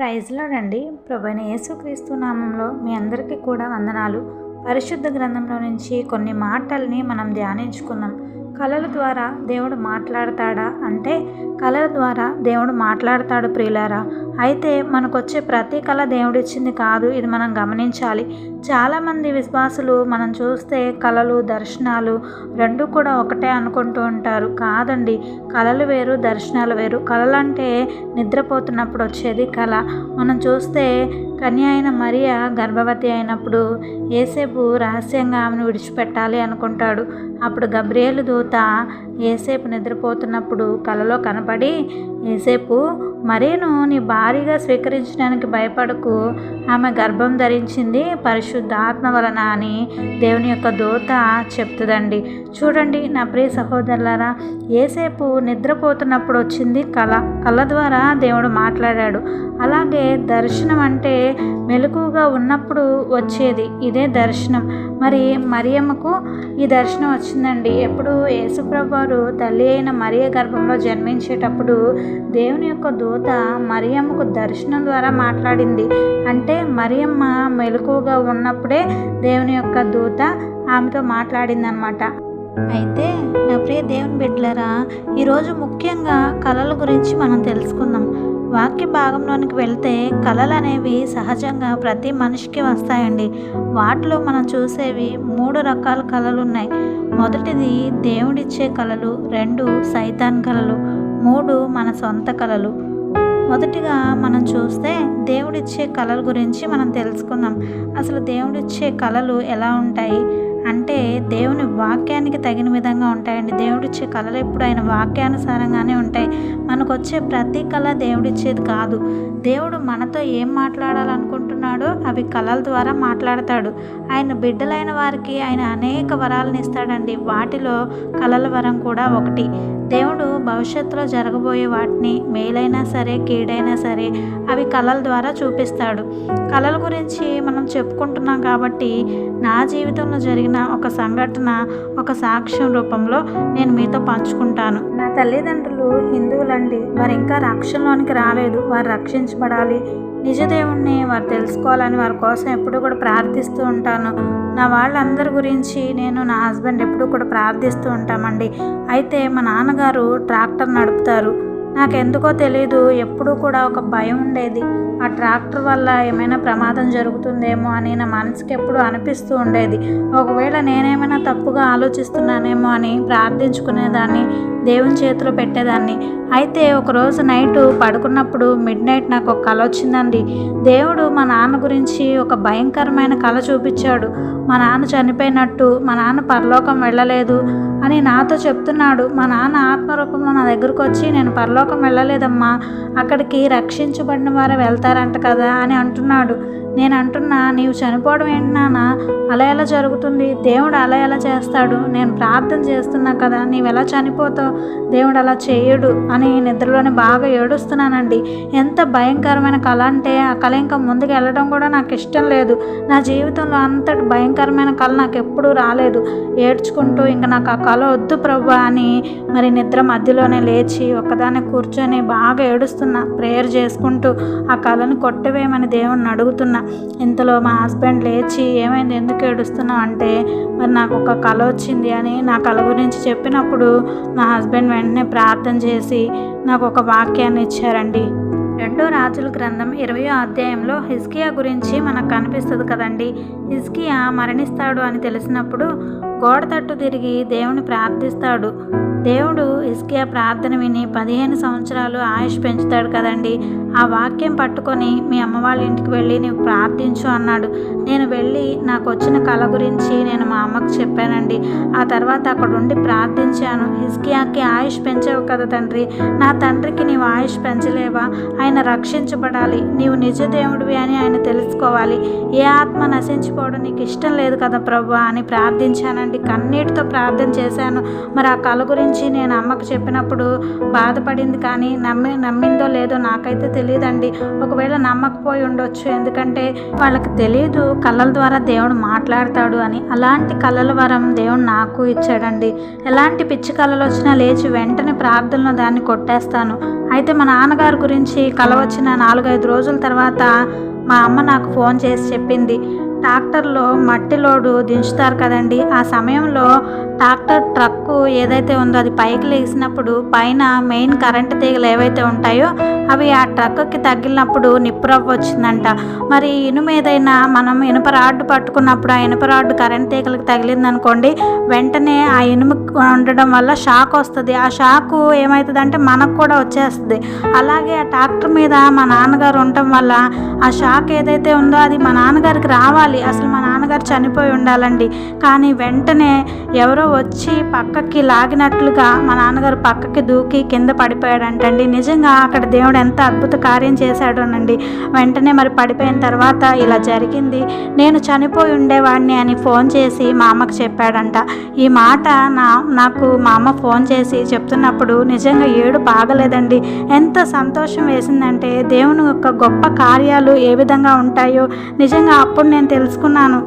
ప్రైజ్లో రండి ప్రభుని యేసుక్రీస్తు నామంలో మీ అందరికీ కూడా వందనాలు. పరిశుద్ధ గ్రంథంలో నుంచి కొన్ని మాటల్ని మనం ధ్యానించుకుందాం. కళల ద్వారా దేవుడు మాట్లాడతాడా? అంటే కళల ద్వారా దేవుడు మాట్లాడతాడు ప్రియులారా. అయితే మనకు వచ్చే ప్రతి కళ దేవుడిచ్చింది కాదు. ఇది మనం గమనించాలి. చాలామంది విశ్వాసులు మనం చూస్తే కళలు దర్శనాలు రెండు కూడా ఒకటే అనుకుంటూ ఉంటారు. కాదండి కళలు వేరు దర్శనాలు వేరు. కళలు అంటే నిద్రపోతున్నప్పుడు వచ్చేది కళ. మనం చూస్తే కన్య అయిన మరియా గర్భవతి అయినప్పుడు ఏసేపు రహస్యంగా ఆమెను విడిచిపెట్టాలి అనుకుంటాడు. అప్పుడు గబ్రియేలు దూత ఏసేపు నిద్రపోతున్నప్పుడు కలలో కనపడి ఏసేపు మరీను నీ భారీగా స్వీకరించడానికి భయపడకు. ఆమె గర్భం ధరించింది పరిశుద్ధ ఆత్మ వలన అని దేవుని యొక్క దూత చెప్తుందండి. చూడండి నా ప్రియ సహోదరులారా ఏసేపు నిద్రపోతున్నప్పుడు వచ్చింది కళ. కళ ద్వారా దేవుడు మాట్లాడాడు. అలాగే దర్శనం అంటే మెలకుగా ఉన్నప్పుడు వచ్చేది ఇదే దర్శనం. మరి మరియమ్మకు ఈ దర్శనం వచ్చిందండి. ఎప్పుడు యేసుప్రభు వారు తల్లి అయిన మరియ గర్భంలో జన్మించేటప్పుడు దేవుని యొక్క దూత మరియమ్మకు దర్శనం ద్వారా మాట్లాడింది. అంటే మరియమ్మ మెలకుగా ఉన్నప్పుడే దేవుని యొక్క దూత ఆమెతో మాట్లాడిందనమాట. అయితే నా ప్రియ దేవుని బిడ్డలరా ఈరోజు ముఖ్యంగా కళల గురించి మనం తెలుసుకుందాం. వాక్య భాగంలోనికి వెళ్తే కళలు అనేవి సహజంగా ప్రతి మనిషికి వస్తాయండి. వాటిలో మనం చూసేవి మూడు రకాల కళలు ఉన్నాయి మొదటిది దేవుడిచ్చే కళలు రెండు సైతాన్ కళలు మూడు మన సొంత కళలు మొదటిగా మనం చూస్తే దేవుడిచ్చే కళల గురించి మనం తెలుసుకుందాం. అసలు దేవుడిచ్చే కళలు ఎలా ఉంటాయి? అంటే దేవుని వాక్యానికి తగిన విధంగా ఉంటాయండి. దేవుడిచ్చే కళలు ఎప్పుడు ఆయన వాక్యానుసారంగానే ఉంటాయి. మనకు వచ్చే ప్రతి కళ దేవుడిచ్చేది కాదు. దేవుడు మనతో ఏం మాట్లాడాలనుకుంటున్నాడో అవి కళల ద్వారా మాట్లాడతాడు. ఆయన బిడ్డలైన వారికి ఆయన అనేక వరాలను ఇస్తాడండి. వాటిలో కళల వరం కూడా ఒకటి. దేవుడు భవిష్యత్తులో జరగబోయే వాటిని మేలైనా సరే కీడైనా సరే అవి కళల ద్వారా చూపిస్తాడు. కళల గురించి మనం చెప్పుకుంటున్నాం కాబట్టి నా జీవితంలో జరిగిన ఒక సంఘటన ఒక సాక్ష్యం రూపంలో నేను మీతో పంచుకుంటాను. నా తల్లిదండ్రులు హిందువులండి. వారు ఇంకా రక్షణలోనికి రాలేదు. వారు రక్షించబడాలి. నిజదేవుణ్ణి వారు తెలుసుకోవాలని వారి కోసం ఎప్పుడూ కూడా ప్రార్థిస్తూ ఉంటాను. నా వాళ్ళందరి గురించి నేను నా హస్బెండ్ ఎప్పుడూ కూడా ప్రార్థిస్తూ ఉంటామండి. అయితే మా నాన్నగారు ట్రాక్టర్ నడుపుతారు. నాకు ఎందుకో తెలియదు ఎప్పుడూ కూడా ఒక భయం ఉండేది. ఆ ట్రాక్టర్ వల్ల ఏమైనా ప్రమాదం జరుగుతుందేమో అని నా మనసుకి ఎప్పుడు అనిపిస్తూ ఉండేది. ఒకవేళ నేనేమైనా తప్పుగా ఆలోచిస్తున్నానేమో అని ప్రార్థించుకునేదాన్ని. దేవుని చేతిలో పెట్టేదాన్ని. అయితే ఒకరోజు నైట్ పడుకున్నప్పుడు మిడ్ నైట్ నాకు ఒక కళ వచ్చిందండి. దేవుడు మా నాన్న గురించి ఒక భయంకరమైన కళ చూపించాడు. మా నాన్న చనిపోయినట్టు మా నాన్న పరలోకం వెళ్ళలేదు అని నాతో చెప్తున్నాడు. మా నాన్న ఆత్మరూపంలో నా దగ్గరకు వచ్చి నేను పరలోకం వెళ్ళలేదమ్మా అక్కడికి రక్షించబడిన వారు వెళ్తారంట కదా అని అంటున్నాడు. నేను అంటున్నా నీవు చనిపోవడం ఏంటి నాన్న? అలా ఎలా జరుగుతుంది? దేవుడు అలా ఎలా చేస్తాడు? నేను ప్రార్థన చేస్తున్నా కదా నీవు ఎలా చనిపోతావు? దేవుడు అలా చేయడు అని నిద్రలోనే బాగా ఏడుస్తున్నానండి. ఎంత భయంకరమైన కళ అంటే ఆ కళ ఇంకా ముందుకు వెళ్ళడం కూడా నాకు ఇష్టం లేదు. నా జీవితంలో అంతటి భయంకరమైన కళ నాకు ఎప్పుడూ రాలేదు. ఏడ్చుకుంటూ ఇంకా నాకు ఆ కళ వద్దు ప్రభు అని మరి నిద్ర మధ్యలోనే లేచి ఒకదాన్ని కూర్చొని బాగా ఏడుస్తున్నా ప్రేయర్ చేసుకుంటూ ఆ కళను కొట్టవేయమని దేవుణ్ణి అడుగుతున్నా. ఇంతలో మా హస్బెండ్ లేచి ఏమైంది? ఎందుకు ఏడుస్తున్నావు? అంటే మరి నాకు ఒక కళ వచ్చింది అని నా కళ గురించి చెప్పినప్పుడు నా హస్బెండ్ వెంటనే ప్రార్థన చేసి నాకు ఒక వాక్యాన్ని ఇచ్చారండి. రెండో రాజుల గ్రంథం ఇరవయో అధ్యాయంలో హిజ్కియా గురించి మనకు కనిపిస్తుంది కదండి. హిజ్కియా మరణిస్తాడు అని తెలిసినప్పుడు గోడ తట్టు తిరిగి దేవుని ప్రార్థిస్తాడు. దేవుడు ఇస్కియా ప్రార్థన విని పదిహేను సంవత్సరాలు ఆయుష్ పెంచుతాడు కదండి. ఆ వాక్యం పట్టుకొని మీ అమ్మ వాళ్ళ ఇంటికి వెళ్ళి నీవు ప్రార్థించు అన్నాడు. నేను వెళ్ళి నాకు వచ్చిన కళ గురించి నేను మా అమ్మకు చెప్పానండి. ఆ తర్వాత అక్కడ ఉండి ప్రార్థించాను. ఇస్కియాకి ఆయుష్ పెంచావు కదా తండ్రి. నా తండ్రికి నీవు ఆయుష్ పెంచలేవా? ఆయన రక్షించబడాలి. నీవు నిజ దేవుడివి అని ఆయన తెలుసుకోవాలి. ఏ ఆత్మ నశించిపోవడం నీకు ఇష్టం లేదు కదా ప్రభు అని ప్రార్థించానండి. కన్నీటితో ప్రార్థన చేశాను. మరి ఆ కళ గురించి నేను అమ్మకు చెప్పినప్పుడు బాధపడింది కానీ నమ్మి నమ్మిందో లేదో నాకైతే తెలియదండి ఒకవేళ నమ్మకపోయి ఉండొచ్చు. ఎందుకంటే వాళ్ళకి తెలియదు కళల ద్వారా దేవుడు మాట్లాడతాడు అని. అలాంటి కళల వరం దేవుడు నాకు ఇచ్చాడండి. ఎలాంటి పిచ్చి కళలు వచ్చినా లేచి వెంటనే ప్రార్థనలో దాన్ని కొట్టేస్తాను. అయితే మా నాన్నగారి గురించి కళ వచ్చిన నాలుగైదు రోజుల తర్వాత మా అమ్మ నాకు ఫోన్ చేసి చెప్పింది. ట్రాక్టర్లో మట్టి లోడు దించుతారు కదండి. ఆ సమయంలో ట్రాక్టర్ ట్రక్కు ఏదైతే ఉందో అది పైకి లేచినప్పుడు పైన మెయిన్ కరెంట్ తీగలు ఏవైతే ఉంటాయో అవి ఆ ట్రక్కి తగిలినప్పుడు నిప్పురవ్వ వచ్చిందంట. మరి ఇనుము ఏదైనా మనం ఇనుప రాడ్డు పట్టుకున్నప్పుడు ఆ ఇనుప రాడ్డు కరెంట్ తీగలకు తగిలిందనుకోండి వెంటనే ఆ ఇనుము ఉండడం వల్ల షాక్ వస్తుంది. ఆ షాకు ఏమవుతుందంటే మనకు కూడా వచ్చేస్తుంది. అలాగే ఆ ట్రాక్టర్ మీద మా నాన్నగారు ఉండటం వల్ల ఆ షాక్ ఏదైతే ఉందో అది మా నాన్నగారికి రావాలి. అసలు మా నాన్నగారు చనిపోయి ఉండాలండి. కానీ వెంటనే ఎవరో వచ్చి పక్కకి లాగినట్లుగా మా నాన్నగారు పక్కకి దూకి కింద పడిపోయాడంటండి. నిజంగా అక్కడ దేవుడు ఎంత అద్భుత కార్యం చేశాడోనండి. వెంటనే మరి పడిపోయిన తర్వాత ఇలా జరిగింది. నేను చనిపోయి ఉండేవాడిని అని ఫోన్ చేసి మా అమ్మకు చెప్పాడంట. ఈ మాట నా నాకు మా అమ్మ ఫోన్ చేసి చెప్తున్నప్పుడు నిజంగా ఏడు బాగలేదండి. ఎంత సంతోషం వేసిందంటే దేవుని యొక్క గొప్ప కార్యాలు ఏ విధంగా ఉంటాయో నిజంగా అప్పుడు నేను తెలుసుకున్నాను.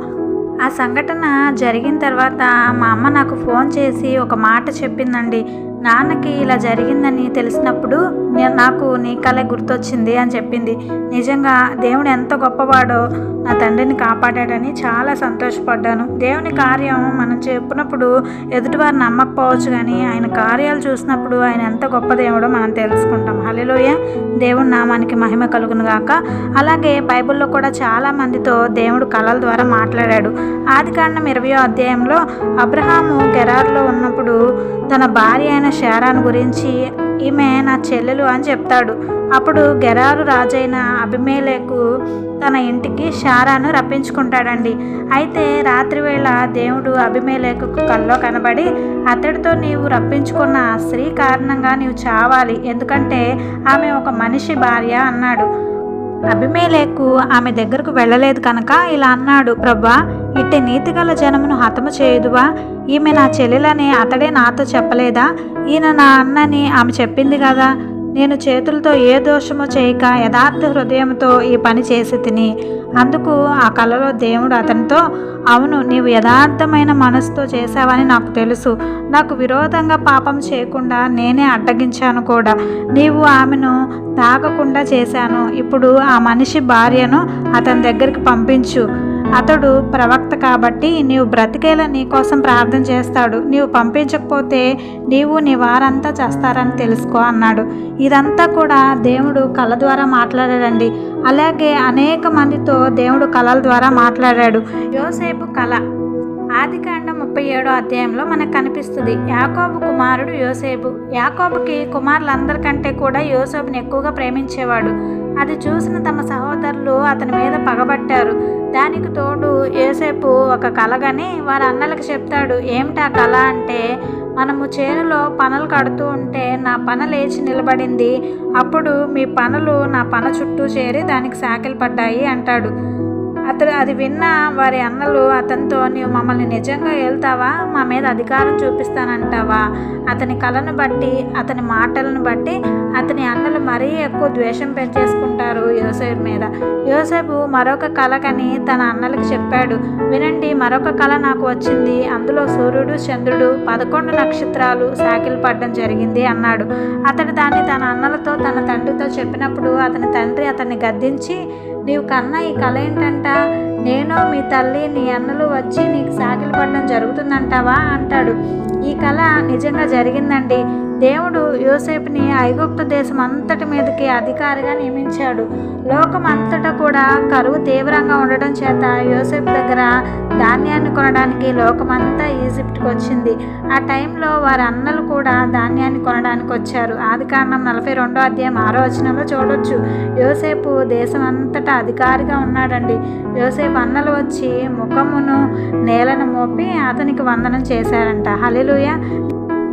ఆ సంఘటన జరిగిన తర్వాత మా అమ్మ నాకు ఫోన్ చేసి ఒక మాట చెప్పిందండి. నాన్నకి ఇలా జరిగిందని తెలిసినప్పుడు నేను నాకు నీ కళ గుర్తొచ్చింది అని చెప్పింది. నిజంగా దేవుడు ఎంత గొప్పవాడో నా తండ్రిని కాపాడాడని చాలా సంతోషపడ్డాను. దేవుని కార్యం మనం చెప్పినప్పుడు ఎదుటివారు నమ్మకపోవచ్చు కానీ ఆయన కార్యాలు చూసినప్పుడు ఆయన ఎంత గొప్ప దేవుడో మనం తెలుసుకుంటాం. హలిలోయ దేవుడి నామానికి మహిమ కలుగును గాక. అలాగే బైబిల్లో కూడా చాలా మందితో దేవుడు కళల ద్వారా మాట్లాడాడు. ఆదికాండం ఇరవయో అధ్యాయంలో అబ్రహాము గెరార్లో ఉన్నప్పుడు తన భార్య అయిన శారాను గురించి ఈమె నా చెల్లెలు అని చెప్తాడు. అప్పుడు గెరారు రాజైన అభిమేలకు తన ఇంటికి శారాను రప్పించుకుంటాడండి. అయితే రాత్రివేళ దేవుడు అభిమేలకు కల్లో కనబడి అతడితో నీవు రప్పించుకున్న ఆ స్త్రీ కారణంగా నీవు చావాలి. ఎందుకంటే ఆమె ఒక మనిషి భార్య అన్నాడు. అభిమేలేకు ఆమె దగ్గరకు వెళ్ళలేదు కనుక ఇలా అన్నాడు. ప్రభా ఇట్టి నీతిగల జనమును హతము చేయుదువా? ఈమె నా చెల్లెలని అతడే నాతో చెప్పలేదా? ఈయన నా అన్నని ఆమె చెప్పింది కదా. నేను చేతులతో ఏ దోషము చేయక యథార్థ హృదయంతో ఈ పని చేసి తిని. అందుకు ఆ కలలో దేవుడు అతనితో అవును నీవు యథార్థమైన మనసుతో చేశావని నాకు తెలుసు. నాకు విరోధంగా పాపం చేయకుండా నేనే అడ్డగించాను కూడా. నీవు ఆమెను తాగకుండా చేశాను. ఇప్పుడు ఆ మనిషి భార్యను అతని దగ్గరికి పంపించు. అతడు ప్రవక్త కాబట్టి నీవు బ్రతికేలా నీ కోసం ప్రార్థన చేస్తాడు. నీవు పంపించకపోతే నీవు నీ వారంతా చేస్తారని తెలుసుకో అన్నాడు. ఇదంతా కూడా దేవుడు కళ ద్వారా మాట్లాడాడండి. అలాగే అనేక మందితో దేవుడు కళల ద్వారా మాట్లాడాడు. యోసేపు కళ ఆదికాండం ముప్పై ఏడో అధ్యాయంలో మనకు కనిపిస్తుంది. యాకోబు కుమారుడు యోసేపు. యాకోబుకి కుమారులందరికంటే కూడా యోసేపుని ఎక్కువగా ప్రేమించేవాడు. అది చూసిన తమ సహోదరులు అతని మీద పగబట్టారు. దానికి తోడు ఏసేపు ఒక కలగని వారి అన్నలకు చెప్తాడు ఏమిటా కళ అంటే మనము చేనులో పనులు కడుతూ ఉంటే నా పన లేచి నిలబడింది. అప్పుడు మీ పనులు నా పన చుట్టూ చేరి దానికి సాకిలు పడ్డాయి అంటాడు. అతడు అది విన్న వారి అన్నలు అతనితో నీవు మమ్మల్ని నిజంగా వెళ్తావా మా మీద అధికారం చూపిస్తానంటావా? అతని కళను బట్టి అతని మాటలను బట్టి అతని అన్నలు మరీ ఎక్కువ ద్వేషం పెంచేసుకుంటారు యోసేపు మీద. యోసేపు మరొక కళకని తన అన్నలకు చెప్పాడు వినండి మరొక కళ నాకు వచ్చింది. అందులో సూర్యుడు చంద్రుడు పదకొండు నక్షత్రాలు సాకిలు పడడం జరిగింది అన్నాడు. అతడు దాన్ని తన అన్నలతో తన తండ్రితో చెప్పినప్పుడు అతని తండ్రి అతన్ని గద్దించి నీవు కన్నా ఈ కళ ఏంటంట? నేను మీ తల్లి నీ అన్నలు వచ్చి నీకు సాకిలు పడడం జరుగుతుందంటావా? అంటాడు. ఈ కళ నిజంగా జరిగిందండి. దేవుడు యోసేపుని ఐగుప్తు దేశం అంతటి మీదకి అధికారిగా నియమించాడు. లోకం అంతటా కూడా కరువు తీవ్రంగా ఉండడం చేత యోసేపు దగ్గర ధాన్యాన్ని కొనడానికి లోకమంతా ఈజిప్ట్కి వచ్చింది ఆ టైంలో వారి అన్నలు కూడా ధాన్యాన్ని కొనడానికి వచ్చారు. ఆది కారణం నలభై రెండో అధ్యాయం ఆరో వచనంలో చూడొచ్చు. యోసేపు దేశం అంతటా అధికారిగా ఉన్నాడండి. యోసేపు అన్నలు వచ్చి ముఖమును నేలను మోపి అతనికి వందనం చేశారంట. హలిలుయ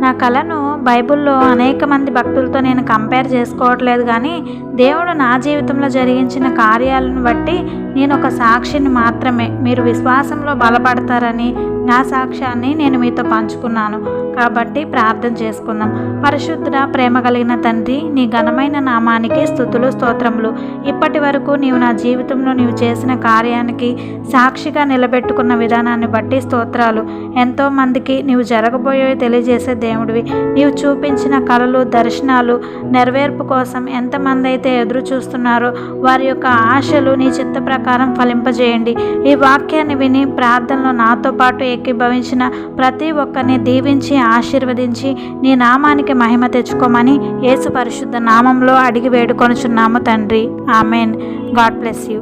నా కళను బైబిల్లో అనేక మంది భక్తులతో నేను కంపేర్ చేసుకోవట్లేదు కానీ దేవుడు నా జీవితంలో జరిగించిన కార్యాలను బట్టి నేను ఒక సాక్షిని మాత్రమే. మీరు విశ్వాసంలో బలపడతారని నా సాక్ష్యాన్ని నేను మీతో పంచుకున్నాను. కాబట్టి ప్రార్థన చేసుకుందాం. పరిశుద్ధ ప్రేమ కలిగిన తండ్రి నీ ఘనమైన నామానికి స్థుతులు స్తోత్రములు. ఇప్పటి వరకు నీవు నా జీవితంలో నీవు చేసిన కార్యానికి సాక్షిగా నిలబెట్టుకున్న విధానాన్ని బట్టి స్తోత్రాలు. ఎంతో మందికి నీవు జరగబోయే తెలియజేసే దేవుడివి. నీవు చూపించిన కళలు దర్శనాలు నెరవేర్పు కోసం ఎంతమంది అయితే ఎదురు చూస్తున్నారో వారి యొక్క ఆశలు నీ చిత్త ప్రకారం ఫలింపజేయండి. ఈ వాక్యాన్ని విని ప్రార్థనలో నాతో పాటు ఏకీభవించిన ప్రతి ఒక్కరిని దీవించి ఆశీర్వదించి నీ నామానికి మహిమ తెచ్చుకోమని యేసు పరిశుద్ధ నామంలో అడిగి వేడుకొనుచున్నాము తండ్రి. ఆమెన్. God bless you.